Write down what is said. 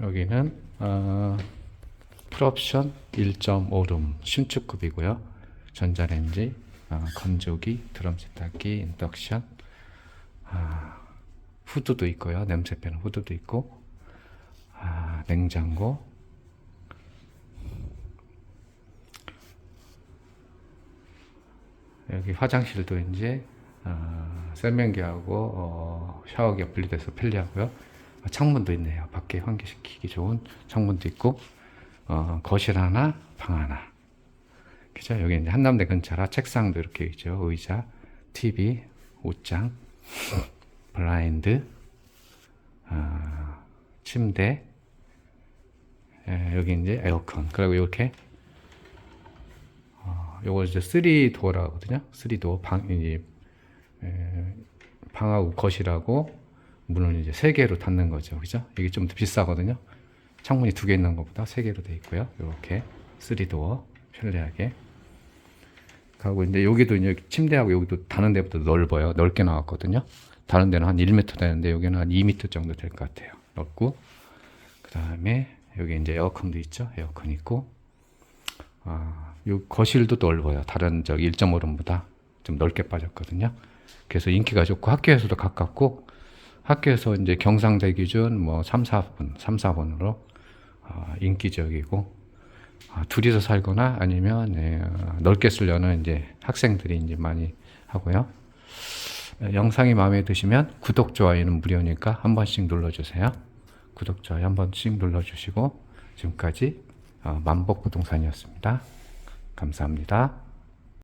여기는 어, 풀옵션 1.5룸 신축급이고요. 전자레인지, 어, 건조기, 드럼 세탁기, 인덕션, 아, 후드도 있고요. 냄새 빼는 후드도 있고, 아, 냉장고, 여기 화장실도 이제 어, 세면기하고 어, 샤워기가 분리돼서 편리하고요. 아, 창문도 있네요. 밖에 환기시키기 좋은 창문도 있고 어, 거실 하나, 방 하나. 그죠? 여기 이제 한남대 근처라 책상도 이렇게 있죠. 의자, TV, 옷장, 블라인드, 아, 침대, 예, 여기 이제 에어컨. 그리고 이렇게 어, 요거 이제 3도어라고 하거든요. 3도어 방 이제 에, 방하고 거실하고 문을 이제 세 개로 닫는 거죠. 그죠? 이게 좀 더 비싸거든요. 창문이 두 개 있는 것보다 세 개로 돼 있고요. 이렇게 3도어 편리하게. 하고 이제 여기도 이제 침대하고 여기도 다른 데보다 넓어요. 넓게 나왔거든요. 다른 데는 한 1m 되는데 여기는 한 2m 정도 될 것 같아요. 넓고. 그 다음에 여기 이제 에어컨도 있죠. 에어컨 있고. 아, 요 거실도 넓어요. 다른 저 1.5룸보다 좀 넓게 빠졌거든요. 그래서 인기가 좋고 학교에서도 가깝고 학교에서 이제 경상대 기준 뭐 3, 4분, 3, 4분으로 아, 인기적이고 아, 둘이서 살거나 아니면 예, 어, 넓게 쓰려는 이제 학생들이 이제 많이 하고요. 에, 영상이 마음에 드시면 구독, 좋아요는 무료니까 한 번씩 눌러주세요. 구독, 좋아요 한 번씩 눌러주시고 지금까지 어, 만복 부동산이었습니다. 감사합니다.